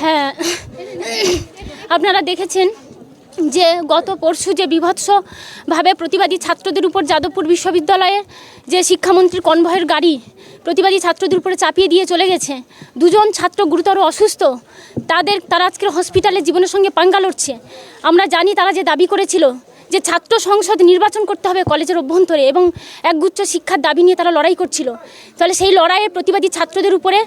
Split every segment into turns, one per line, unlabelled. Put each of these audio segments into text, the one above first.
হ্যাঁ আপনারা দেখেছেন যে গত পরশু যে বিভৎসভাবে প্রতিবাদী ছাত্রদের উপর যাদবপুর বিশ্ববিদ্যালয়ে যে শিক্ষামন্ত্রীর কনভয়ের গাড়ি প্রতিবাদী ছাত্রদের উপরে চাপিয়ে দিয়ে চলে গেছে, দুজন ছাত্র গুরুতর অসুস্থ, তাদের তারা আজকের হসপিটালে জীবনের সঙ্গে পাঙ্গা লড়ছে। আমরা জানি তারা যে দাবি করেছিল যে ছাত্র সংসদ নির্বাচন করতে হবে কলেজের অভ্যন্তরে এবং একগুচ্ছ শিক্ষার দাবি নিয়ে তারা লড়াই করছিল। তাহলে সেই লড়াইয়ের প্রতিবাদী ছাত্রদের উপরে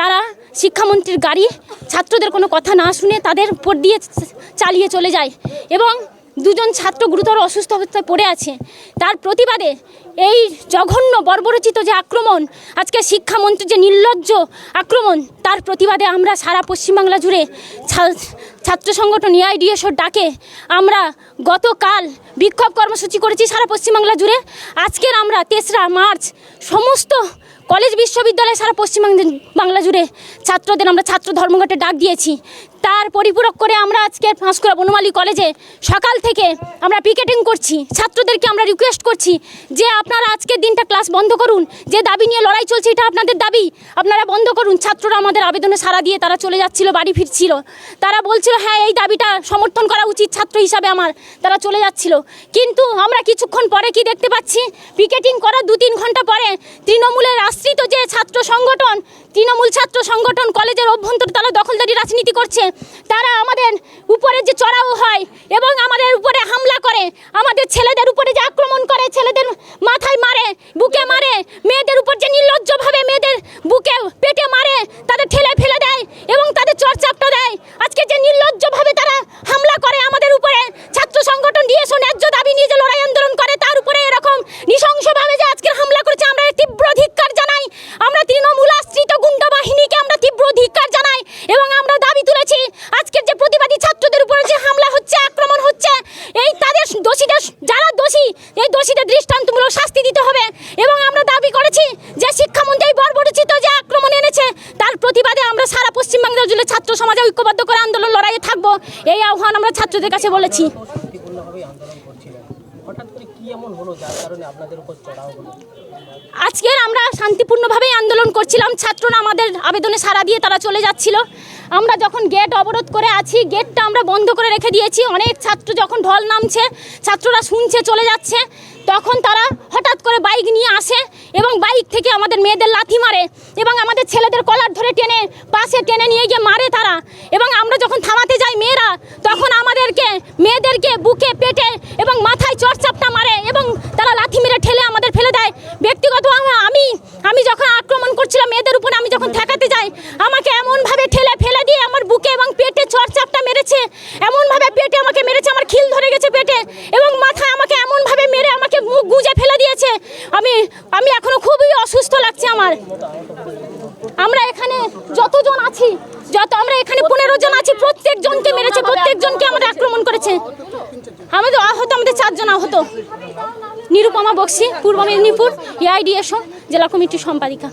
তারা শিক্ষামন্ত্রীর গাড়ি ছাত্রদের কোনো কথা না শুনে তাদের উপর দিয়ে চালিয়ে চলে যায় এবং দুজন ছাত্র গুরুতর অসুস্থ অবস্থায় পড়ে আছে। তার প্রতিবাদে এই জঘন্য বর্বরচিত যে আক্রমণ, আজকে শিক্ষামন্ত্রীর যে নির্লজ্জ আক্রমণ, তার প্রতিবাদে আমরা সারা পশ্চিমবাংলা জুড়ে ছাত্র সংগঠন এআইডিএসওর ডাকে। আমরা গতকাল বিক্ষোভ কর্মসূচি করেছি সারা পশ্চিমবাংলা জুড়ে। আজকের আমরা তেসরা মার্চ সমস্ত কলেজ বিশ্ববিদ্যালয় সারা পশ্চিমবাংলা বাংলা জুড়ে ছাত্রদের আমরা ছাত্র ধর্মঘটে ডাক দিয়েছি। তার পরিপূরক করে আমরা আজকে পাঁশকুড়া বনমালী কলেজে সকাল থেকে আমরা পিকেটিং করছি। ছাত্রদেরকে আমরা রিকোয়েস্ট করছি যে আপনারা আজকের দিনটা ক্লাস বন্ধ করুন। যে দাবি নিয়ে লড়াই চলছে এটা আপনাদের দাবি। আপনারা বন্ধ করুন। ছাত্ররা আমাদের আবেদনে সারা দিয়ে তারা চলে যাচ্ছিল, বাড়ি ফিরছিল। তারা বলছিল হ্যাঁ এই দাবিটা সমর্থন করা উচিত ছাত্র হিসাবে আমার। তারা চলে যাচ্ছিল। কিন্তু আমরা কিছুক্ষণ পরে কি দেখতে পাচ্ছি? পিকেটিং করার দু তিন ঘণ্টা পরে তৃণমূলের আশ্রিত যে ছাত্র সংগঠন, তৃণমূল ছাত্র সংগঠন, কলেজের অভ্যন্তর তারা দখলদারি রাজনীতি করছে, তারা আমাদের উপরে যে চড়াও হয় এবং আমাদের উপরে হামলা করে, আমাদের ছেলেদের উপরে যে আক্রমণ করে, ছেলেদের মাথায় মারে, বুকে মারে, মেয়েদের উপর যে নির্লজ্জভাবে মেয়েদের বুকে পেটে মারে, তাদের ঠেলে ফেলে দেয় এবং তাদের চর্চাপটা দেয় আজকে যে নির্লজ্জভাবে তারা হামলা করে আমাদের উপরে ছাত্র সংগঠন ডিএসও ন্যায্য দাবি নিয়ে যে লড়াই আন্দোলন করে তার উপরে এরকম নৃশংসভাবে যে আজকের হামলা করেছে আমরা এর তীব্র ধিক্কার জানাই আমরা তৃণমূল আশ্রিত গুন্ডা বাহিনীকে আমরা তীব্র ধিক্কার জানাই এবং আমরা দাবি তুলেছি আজকের যে প্রতিবাদী ছাত্রদের উপরে যে হামলা হচ্ছে আক্রমণ হচ্ছে এই তাদের দোষীদের যারা দোষী এই দোষীদের দৃষ্টান্তমূলক শাস্তি দিতে হবে। এবং আমরা দাবি করেছি যে শিক্ষামন্ত্রী বর্বরচিত যে আক্রমণ এনেছে, তার প্রতিবাদে আমরা সারা পশ্চিমবাংলা জুড়ে ছাত্র সমাজে ঐক্যবদ্ধ করে আন্দোলন লড়াইয়ে থাকব। এই আহ্বান আমরা ছাত্রদের কাছে বলেছি। আজকের আমরা শান্তিপূর্ণভাবেই আন্দোলন করছিলাম। ছাত্ররা আমাদের আবেদনে সাড়া দিয়ে তারা চলে যাচ্ছিল। আমরা যখন গেট অবরোধ করে আছি গেটটা আমরা বন্ধ করে রেখে দিয়েছি। অনেক ছাত্র যখন ঢল নামছে, ছাত্ররা শুনছে, চলে যাচ্ছে। তখন তারা হঠাৎ করে বাইক নিয়ে আসে এবং বাইক থেকে আমাদের মেয়েদের লাথি মারে এবং আমাদের ছেলেদের কলার ধরে টেনে পাশে টেনে নিয়ে গিয়ে মারে তারা। এবং আমরা যখন থামাতে যাই মেয়েরা, তখন আমাদেরকে, মেয়েদেরকে বুকে, পেটে এবং মাথায় চড়চাপটা মারে এবং তারা লাথি মেরে ঠেলে আমাদের ফেলে দেয়। ব্যক্তিগত আমি আমি যখন আক্রমণ করছিলাম মেয়েদের উপরে, আমি যখন ঠেকাতে যাই, আমাকে এমনভাবে ঠেলে, ফেলে দিয়ে আমার বুকে এবং পেটে চড়চাপটা মেরেছে। এমনভাবে পেটে আমাকে মেরেছে, আমার খিল ধরে গেছে পেটে এবং মাথায় আমাকে এমনভাবে মেরে আমাকে মুখ গুজে ফেলে দিয়েছে আমি এখনও খুবই অসুস্থ লাগছে আমার। আমরা এখানে যতজন আছি, যত আমরা এখানে পনেরো জন আছি প্রত্যেক জনকে মেরেছে প্রত্যেক জনকে আমাদের আক্রমণ করেছে। আমাদের আহত, আমাদের চারজন আহত। নিরুপমা বক্সি, পূর্ব মেদিনীপুর, এআইডিএসও, জেলা কমিটির সম্পাদিকা।